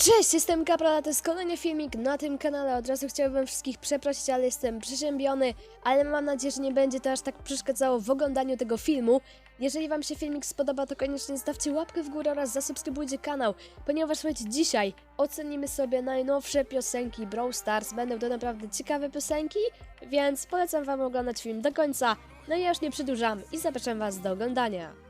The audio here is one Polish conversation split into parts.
Cześć, jestem Kapral, to jest kolejny filmik na tym kanale. Od razu chciałbym wszystkich przeprosić, ale jestem przeziębiony, ale mam nadzieję, że nie będzie to aż tak przeszkadzało w oglądaniu tego filmu. Jeżeli Wam się filmik spodoba, to koniecznie stawcie łapkę w górę oraz zasubskrybujcie kanał, ponieważ słuchajcie, dzisiaj ocenimy sobie najnowsze piosenki Brawl Stars. Będą to naprawdę ciekawe piosenki, więc polecam Wam oglądać film do końca. No i ja już nie przedłużam i zapraszam Was do oglądania.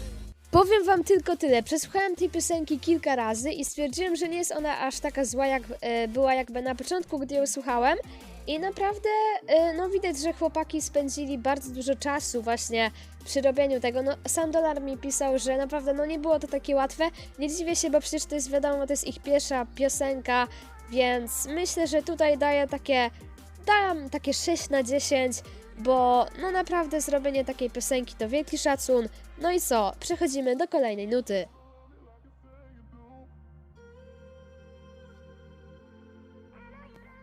Powiem wam tylko tyle. Przesłuchałem tej piosenki kilka razy i stwierdziłem, że nie jest ona aż taka zła, jak e, była jakby na początku, gdy ją słuchałem. I naprawdę, e, no widać, że chłopaki spędzili bardzo dużo czasu właśnie przy robieniu tego. No, sam Dolar mi pisał, że naprawdę no nie było to takie łatwe. Nie dziwię się, bo przecież to jest wiadomo, to jest ich pierwsza piosenka, więc myślę, że tutaj daję takie, dam takie 6 na 10, bo no naprawdę zrobienie takiej piosenki to wielki szacun. No i co? Przechodzimy do kolejnej nuty.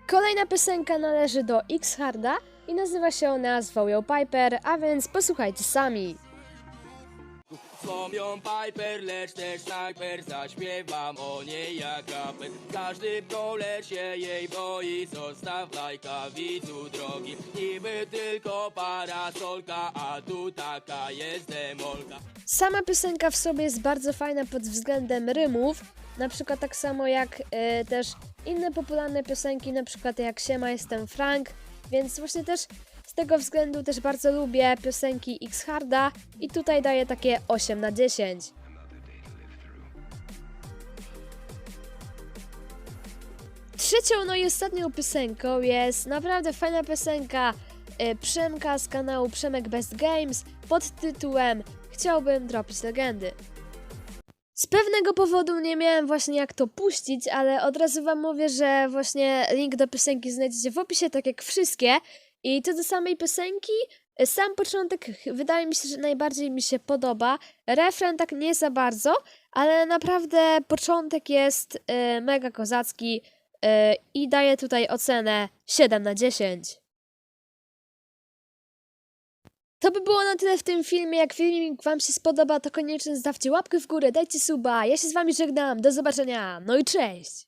Kolejna piosenka należy do X Harda i nazywa się ona Zwoł Piper, a więc posłuchajcie sami. Złomią Piper, lecz też snajper Zaśpiewam o niej jak raper. Każdy brawler się jej boi. Zostaw lajka widzu drogi. Niby tylko parasolka A tu taka jest demolka. Sama piosenka w sobie jest bardzo fajna pod względem rymów, na przykład tak samo jak e, też inne popularne piosenki, na przykład jak Siema jestem Frank, więc właśnie też z tego względu też bardzo lubię piosenki X Harda i tutaj daję takie 8 na 10. Trzecią, no i ostatnią piosenką jest naprawdę fajna piosenka e, Przemka z kanału Przemek Best Games pod tytułem Chciałbym dropić legendy. Z pewnego powodu nie miałem właśnie jak to puścić, ale od razu wam mówię, że właśnie link do piosenki znajdziecie w opisie, tak jak wszystkie. I co do samej piosenki, sam początek wydaje mi się, że najbardziej mi się podoba. Refren tak nie za bardzo, ale naprawdę początek jest e, mega kozacki e, i daję tutaj ocenę 7 na 10. To by było na tyle w tym filmie. Jak filmik Wam się spodoba, to koniecznie zostawcie łapkę w górę, dajcie suba. Ja się z Wami żegnam. Do zobaczenia. No i cześć!